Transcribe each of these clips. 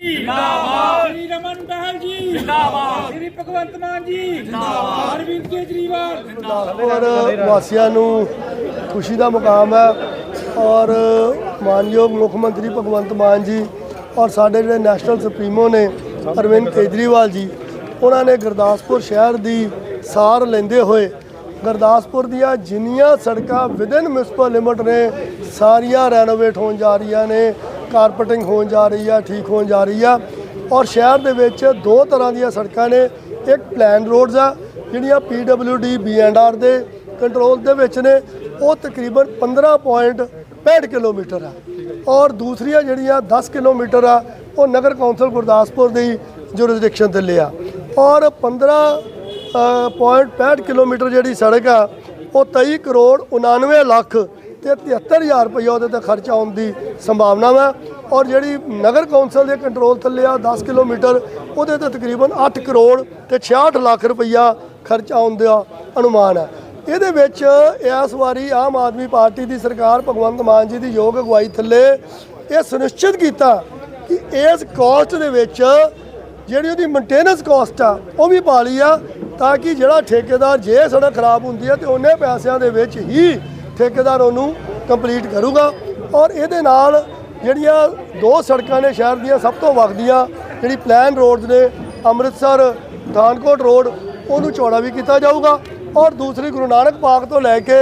ਜਿੰਦਾਬਾਦ। ਸ੍ਰੀ ਰਮਨ ਬਹਿਲ ਜੀ। ਜਿੰਦਾਬਾਦ। ਸ੍ਰੀ ਭਗਵੰਤ ਮਾਨ ਜੀ। ਜਿੰਦਾਬਾਦ। ਅਰਵਿੰਦ ਕੇਜਰੀਵਾਲ। ਔਰ ਵਾਸੀਆਂ ਨੂੰ ਖੁਸ਼ੀ ਦਾ ਮੁਕਾਮ ਹੈ। ਔਰ ਮਾਨਯੋਗ ਮੁੱਖ ਮੰਤਰੀ ਭਗਵੰਤ ਮਾਨ ਜੀ ਔਰ ਸਾਡੇ ਜਿਹੜੇ ਨੈਸ਼ਨਲ ਸੁਪਰੀਮੋ ਨੇ ਅਰਵਿੰਦ ਕੇਜਰੀਵਾਲ ਜੀ ਉਹਨਾਂ ਨੇ ਗੁਰਦਾਸਪੁਰ ਸ਼ਹਿਰ ਦੀ ਸਾਰ ਲੈਂਦੇ ਹੋਏ ਗੁਰਦਾਸਪੁਰ ਦੀਆਂ ਜਿੰਨੀਆਂ ਸੜਕਾਂ ਵਿਦਨ ਮਿਊਨਿਸਪਲ ਲਿਮਟ ਨੇ ਸਾਰੀਆਂ ਰੈਨੋਵੇਟ ਹੋਣ ਜਾ ਰਹੀਆਂ ਨੇ। ਕਾਰਪਟਿੰਗ ਹੋਣ ਜਾ ਰਹੀ ਆ, ਠੀਕ ਹੋਣ ਜਾ ਰਹੀ ਆ। ਔਰ ਸ਼ਹਿਰ ਦੇ ਵਿੱਚ ਦੋ ਤਰ੍ਹਾਂ ਦੀਆਂ ਸੜਕਾਂ ਨੇ। ਇੱਕ ਪਲਾਨ ਰੋਡਸ ਆ, ਜਿਹੜੀਆਂ PWD ਆਰ ਦੇ ਕੰਟਰੋਲ ਦੇ ਵਿੱਚ ਨੇ। ਉਹ ਤਕਰੀਬਨ 15.65 ਕਿਲੋਮੀਟਰ ਆ। ਔਰ ਦੂਸਰੀਆਂ ਜਿਹੜੀਆਂ 10 ਕਿਲੋਮੀਟਰ ਆ, ਉਹ ਨਗਰ ਕੌਂਸਲ ਗੁਰਦਾਸਪੁਰ ਦੀ ਜੁਰਿਸਡਿਕਸ਼ਨ ਥੱਲੇ ਆ ਔਰ 15.65 ਕਿਲੋਮੀਟਰ ਜਿਹੜੀ ਸੜਕ ਆ, ਉਹ 23 ਕਰੋੜ 99 ਲੱਖ ਤੇ 73000 ਰੁਪਏ ਉਹਦੇ ਤੇ ਖਰਚਾ ਆਉਣ ਦੀ ਸੰਭਾਵਨਾ ਹੈ ਔਰ ਜਿਹੜੀ ਨਗਰ ਕੌਂਸਲ ਦੇ ਕੰਟਰੋਲ ਥੱਲੇ ਆ 10 ਕਿਲੋਮੀਟਰ, ਉਹਦੇ ਤੇ ਤਕਰੀਬਨ 8 ਕਰੋੜ ਤੇ 66 ਲੱਖ ਰੁਪਈਆ ਖਰਚਾ ਆਉਣ ਦਾ ਅਨੁਮਾਨ ਹੈ ਇਹਦੇ ਵਿੱਚ ਇਸ ਵਾਰੀ ਆਮ ਆਦਮੀ ਪਾਰਟੀ ਦੀ ਸਰਕਾਰ ਭਗਵੰਤ ਮਾਨ ਜੀ ਦੀ ਯੋਗ ਅਗਵਾਈ ਥੱਲੇ ਇਹ ਸੁਨਿਸ਼ਚਿਤ ਕੀਤਾ ਕਿ ਇਸ ਕਾਸਟ ਦੇ ਵਿੱਚ ਜਿਹੜੀ ਉਹਦੀ ਮੇਨਟੇਨੈਂਸ ਕਾਸਟ ਆ, ਉਹ ਵੀ ਪਾ ਲਈ ਆ, ਤਾਂ ਕਿ ਜਿਹੜਾ ਠੇਕੇਦਾਰ ਜੇ ਸੜਕ ਖਰਾਬ ਹੁੰਦੀ ਹੈ ਤੇ ਉਹਨੇ ਪੈਸਿਆਂ ਦੇ ਵਿੱਚ ਹੀ ਠੇਕੇਦਾਰ ਉਹਨੂੰ ਕੰਪਲੀਟ ਕਰੂਗਾ ਔਰ ਇਹਦੇ ਨਾਲ ਜਿਹੜੀਆਂ ਦੋ ਸੜਕਾਂ ਨੇ ਸ਼ਹਿਰ ਦੀਆਂ ਸਭ ਤੋਂ ਵਗਦੀਆਂ ਜਿਹੜੀ ਪਲਾਨ ਰੋਡਸ ਨੇ ਅੰਮ੍ਰਿਤਸਰ ਪਠਾਨਕੋਟ ਰੋਡ ਉਹਨੂੰ ਚੌੜਾ ਵੀ ਕੀਤਾ ਜਾਊਗਾ ਔਰ ਦੂਸਰੀ ਗੁਰੂ ਨਾਨਕ ਪਾਕ ਤੋਂ ਲੈ ਕੇ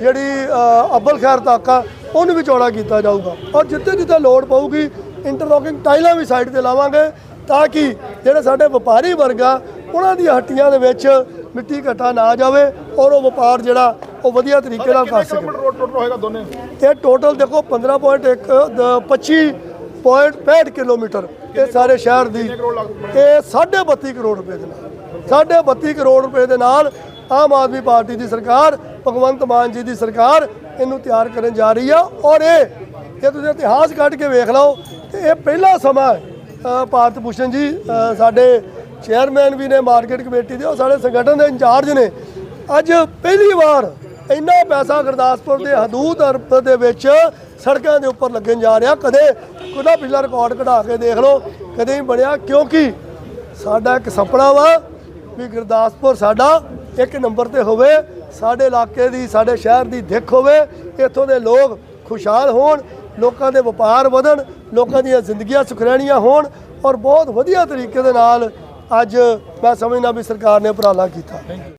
ਜਿਹੜੀ ਅ, ਅੱਬਲ ਖੈਰ ਤੱਕ ਆ ਉਹਨੂੰ ਵੀ ਚੌੜਾ ਕੀਤਾ ਜਾਊਗਾ ਔਰ ਜਿੱਥੇ ਜਿੱਥੇ ਲੋੜ ਪਊਗੀ ਇੰਟਰਲੋਕਿੰਗ ਟਾਈਲਾਂ ਵੀ ਸਾਈਡ ਤੇ ਲਾਵਾਂਗੇ ਤਾਂ ਕਿ ਜਿਹੜੇ ਸਾਡੇ ਵਪਾਰੀ ਵਰਗਾ ਉਹਨਾਂ ਦੀ ਹੱਟੀਆਂ ਦੇ ਵਿੱਚ ਮਿੱਟੀ ਘਟਾ ਨਾ ਜਾਵੇ ਔਰ ਉਹ ਵਪਾਰ ਜਿਹੜਾ ਉਹ ਵਧੀਆ ਤਰੀਕੇ ਨਾਲ ਕਰ ਸਕੇ ਰੋਡ ਟੋਟਲ ਹੋਏਗਾ ਦੋਨੇ? ਇਹ ਟੋਟਲ ਦੇਖੋ 15.1 ਦ- 25.65 ਕਿਲੋਮੀਟਰ ਇਹ ਸਾਰੇ ਸ਼ਹਿਰ ਦੀ। ਇਹ 32.5 ਕਰੋੜ ਰੁਪਏ ਦੇ ਨਾਲ। 32.5 ਕਰੋੜ ਰੁਪਏ ਦੇ ਨਾਲ ਆਮ ਆਦਮੀ ਪਾਰਟੀ ਦੀ ਸਰਕਾਰ ਭਗਵੰਤ ਮਾਨ ਜੀ ਦੀ ਸਰਕਾਰ ਇਹਨੂੰ ਤਿਆਰ ਕਰਨ ਜਾ ਰਹੀ ਆ। ਔਰ ਇਹ ਜੇ ਤੁਸੀਂ ਇਤਿਹਾਸ ਕੱਢ ਕੇ ਵੇਖ ਲਓ ਤੇ ਇਹ ਪਹਿਲਾ ਸਮਾਂ ਭਾਰਤ ਭੂਸ਼ਣ ਜੀ ਸਾਡੇ ਚੇਅਰਮੈਨ ਵੀ ਨੇ ਮਾਰਕੀਟ ਕਮੇਟੀ ਦੇ ਉਹ ਸਾਡੇ ਸੰਗਠਨ ਦੇ ਇੰਚਾਰਜ ਨੇ। ਅੱਜ ਪਹਿਲੀ ਵਾਰ ਇੰਨਾ ਪੈਸਾ ਗੁਰਦਾਸਪੁਰ ਦੇ ਹਦੂਦ ਅਰਬ ਦੇ ਵਿੱਚ ਸੜਕਾਂ ਦੇ ਉੱਪਰ ਲੱਗਣ ਜਾ ਰਿਹਾ। ਕਦੇ ਕੁਦਾ ਪਿਛਲਾ ਰਿਕਾਰਡ ਕਢਾ ਕੇ ਦੇਖ ਲਓ, ਕਦੇ ਨਹੀਂ ਬਣਿਆ, ਕਿਉਂਕਿ ਸਾਡਾ ਇੱਕ ਸੁਪਨਾ ਵਾ ਵੀ ਗੁਰਦਾਸਪੁਰ ਸਾਡਾ ਇੱਕ ਨੰਬਰ ਤੇ ਹੋਵੇ, ਸਾਡੇ ਇਲਾਕੇ ਦੀ, ਸਾਡੇ ਸ਼ਹਿਰ ਦੀ ਦਿੱਖ ਹੋਵੇ, ਇੱਥੋਂ ਦੇ ਲੋਕ ਖੁਸ਼ਹਾਲ ਹੋਣ, ਲੋਕਾਂ ਦੇ ਵਪਾਰ ਵਧਣ, ਲੋਕਾਂ ਦੀਆਂ ਜ਼ਿੰਦਗੀਆਂ ਸੁਖਰੈਣੀਆਂ ਹੋਣ ਔਰ ਬਹੁਤ ਵਧੀਆ ਤਰੀਕੇ ਦੇ ਨਾਲ ਅੱਜ ਮੈਂ ਸਮਝਦਾ ਵੀ ਸਰਕਾਰ ਨੇ ਉਪਰਾਲਾ ਕੀਤਾ।